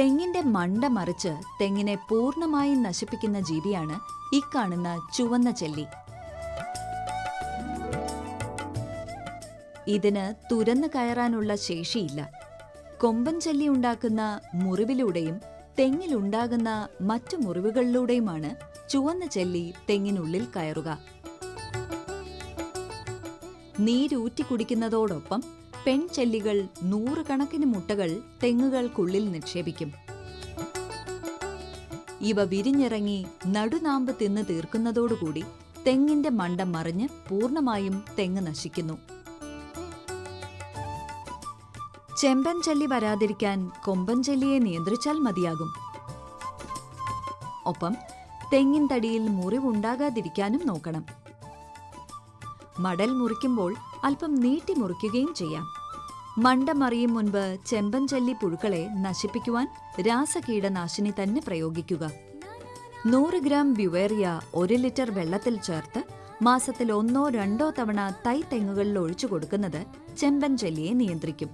തെങ്ങിന്റെ മണ്ട മറിച്ച് തെങ്ങിനെ പൂർണമായും നശിപ്പിക്കുന്ന ജീവിയാണ് ഇക്കാണുന്ന ചുവന്ന ചെല്ലി. ഇതിന് തുരന്ന് കയറാനുള്ള ശേഷിയില്ല. കൊമ്പൻ ചെല്ലി ഉണ്ടാക്കുന്ന മുറിവിലൂടെയും തെങ്ങിലുണ്ടാകുന്ന മറ്റു മുറിവുകളിലൂടെയുമാണ് ചുവന്ന ചെല്ലി തെങ്ങിനുള്ളിൽ കയറുക. നീരൂറ്റി കുടിക്കുന്നതോടൊപ്പം പെൺചെല്ലികൾ നൂറുകണക്കിന് മുട്ടകൾ തെങ്ങുകൾക്കുള്ളിൽ നിക്ഷേപിക്കും. ഇവ വിരിഞ്ഞിറങ്ങി നടുനാമ്പ് തിന്ന് തീർക്കുന്നതോടുകൂടി തെങ്ങിന്റെ മണ്ടം മറിഞ്ഞ് പൂർണമായും തെങ്ങ് നശിക്കുന്നു. ചെമ്പൻ ചെല്ലി വരാതിരിക്കാൻ കൊമ്പൻ ചെല്ലിയെ നിയന്ത്രിച്ചാൽ മതിയാകും. ഒപ്പം തെങ്ങിൻ തടിയിൽ മുറിവുണ്ടാകാതിരിക്കാനും നോക്കണം. മടൽ മുറിക്കുമ്പോൾ അല്പം നീട്ടി മുറിക്കുകയും ചെയ്യാം. മണ്ടമറിയും മുൻപ് ചെമ്പൻ ചെല്ലി പുഴുക്കളെ നശിപ്പിക്കുവാൻ രാസകീടനാശിനി തന്നെ പ്രയോഗിക്കുക. നൂറ് ഗ്രാം ബ്യുവേറിയ ഒരു ലിറ്റർ വെള്ളത്തിൽ ചേർത്ത് മാസത്തിൽ ഒന്നോ രണ്ടോ തവണ തൈ തെങ്ങുകളിൽ ഒഴിച്ചു കൊടുക്കുന്നത് ചെമ്പൻ ചെല്ലിയെ നിയന്ത്രിക്കും.